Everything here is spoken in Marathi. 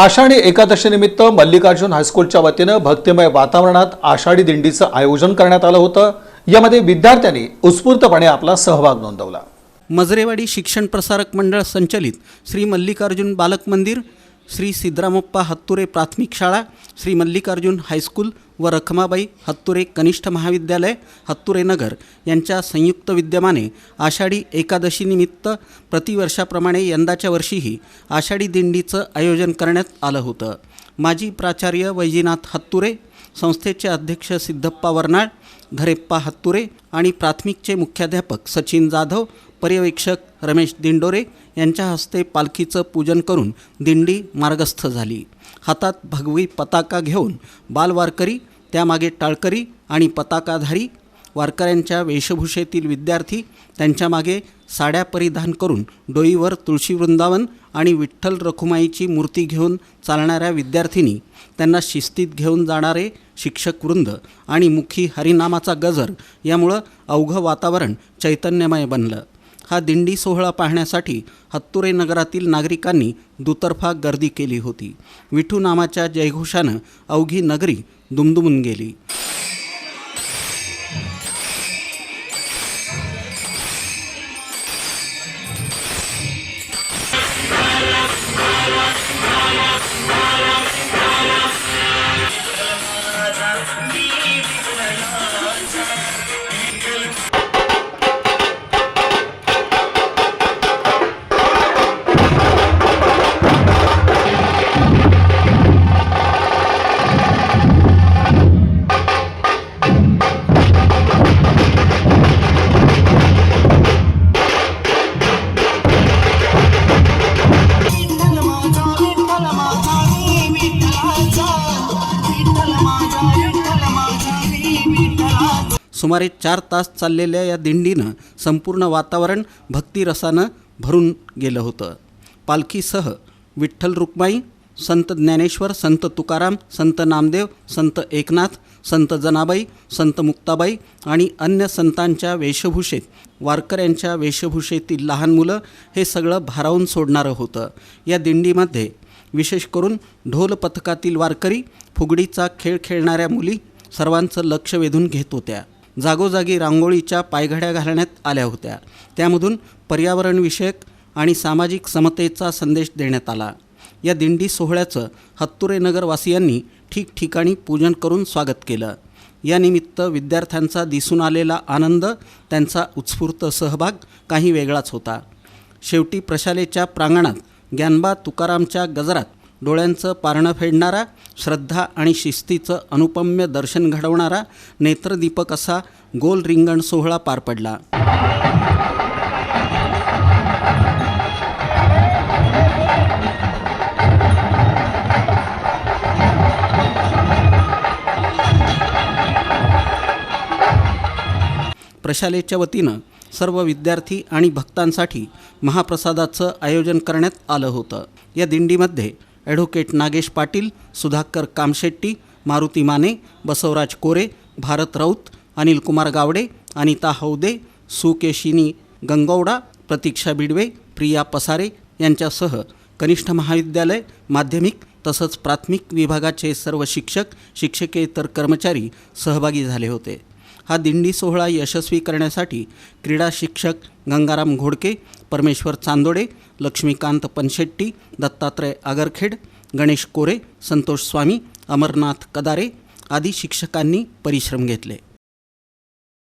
आषाढी एकादशीनिमित्त मल्लिकार्जुन हायस्कूलच्या वतीनं भक्तिमय वातावरणात आषाढी दिंडीचं आयोजन करण्यात आलं होतं. यामध्ये विद्यार्थ्यांनी उत्स्फूर्तपणे आपला सहभाग नोंदवला. मजरेवाडी शिक्षण प्रसारक मंडळ संचलित श्री मल्लिकार्जुन बालक मंदिर श्री सिद्धरामप्पा हत्तुरे प्राथमिक शाळा श्री मल्लिकार्जुन हायस्कूल व रखमाबाई हत्तुरे कनिष्ठ महाविद्यालय हत्तुरे नगर यांच्या संयुक्त विद्यमाने आषाढी एकादशीनिमित्त प्रतिवर्षाप्रमाणे यंदाच्या वर्षीही आषाढी दिंडीचं आयोजन करण्यात आलं होतं. माजी प्राचार्य वैजीनाथ हत्तुरे संस्थेचे अध्यक्ष सिद्धप्पा वर्नाळ धरेप्पा हत्तुरे आणि प्राथमिकचे मुख्याध्यापक सचिन जाधव पर्यवेक्षक रमेश दिंडोरे यांच्या हस्ते पालखीचं पूजन करून दिंडी मार्गस्थ झाली. हातात भगवी पताका घेऊन बालवारकरी त्यामागे टाळकरी आणि पताकाधारी वारकऱ्यांच्या वेशभूषेतील विद्यार्थी त्यांच्यामागे साड्या परिधान करून डोईवर तुळशी वृंदावन आणि विठ्ठल रखुमाईची मूर्ती घेऊन चालणाऱ्या विद्यार्थिनी त्यांना शिस्तीत घेऊन जाणारे शिक्षक वृंद आणि मुखी हरिनामाचा गजर यामुळं अवघं वातावरण चैतन्यमय बनलं. हा दिंडी सोहळा पाहण्यासाठी हत्तुरे नगरातील नागरिकांनी दुतर्फा गर्दी केली होती. विठू नामाच्या जयघोषानं अवघी नगरी दुमदुमून गेली. सुमारे चार तास चाललेल्या या दिंडीनं संपूर्ण वातावरण भक्तिरसानं भरून गेलं होतं. पालखीसह विठ्ठल रुक्माई संत ज्ञानेश्वर संत तुकाराम संत नामदेव संत एकनाथ संत जनाबाई संत मुक्ताबाई आणि अन्य संतांच्या वेशभूषेत वारकऱ्यांच्या वेशभूषेतील लहान मुलं हे सगळं भारावून सोडणारं होतं. या दिंडीमध्ये विशेष करून ढोल पथकातील वारकरी फुगडीचा खेळ खेळणाऱ्या मुली सर्वांचं लक्ष वेधून घेत होत्या. जागोजागी रांगोळीच्या पायघड्या घालण्यात आल्या होत्या. त्यामधून पर्यावरणविषयक आणि सामाजिक समतेचा संदेश देण्यात आला. या दिंडी सोहळ्याचं हत्तुरे नगरवासियांनी ठिकठिकाणी पूजन करून स्वागत केलं. यानिमित्त विद्यार्थ्यांचा दिसून आलेला आनंद त्यांचा उत्स्फूर्त सहभाग काही वेगळाच होता. शेवटी प्रशालेच्या प्रांगणात ज्ञानबा तुकारामच्या गजरात डोळ्यांचं पारणं फेडणारा श्रद्धा आणि शिस्तीचं अनुपम्य दर्शन घडवणारा नेत्रदीपक असा गोल रिंगण सोहळा पार पडला. प्रशालेच्या वतीनं सर्व विद्यार्थी आणि भक्तांसाठी महाप्रसादाचं आयोजन करण्यात आलं होतं. या दिंडीमध्ये ॲडव्होकेट नागेश पाटील सुधाकर कामशेट्टी मारुती माने बसवराज कोरे भारत राऊत अनिल कुमार गावडे अनिता हौदे सुकेशिनी गंगौडा प्रतीक्षा बिडवे प्रिया पसारे यांच्यासह कनिष्ठ महाविद्यालय माध्यमिक तसंच प्राथमिक विभागाचे सर्व शिक्षक शिक्षकेतर कर्मचारी सहभागी झाले होते. हा दिंडी सोहळा यशस्वी करण्यासाठी क्रीडा शिक्षक गंगाराम घोडके परमेश्वर चांदोडे लक्ष्मीकांत पनशेट्टी दत्तात्रय आगरखेड गणेश कोरे संतोष स्वामी अमरनाथ कदारे आदी शिक्षकांनी परिश्रम घेतले.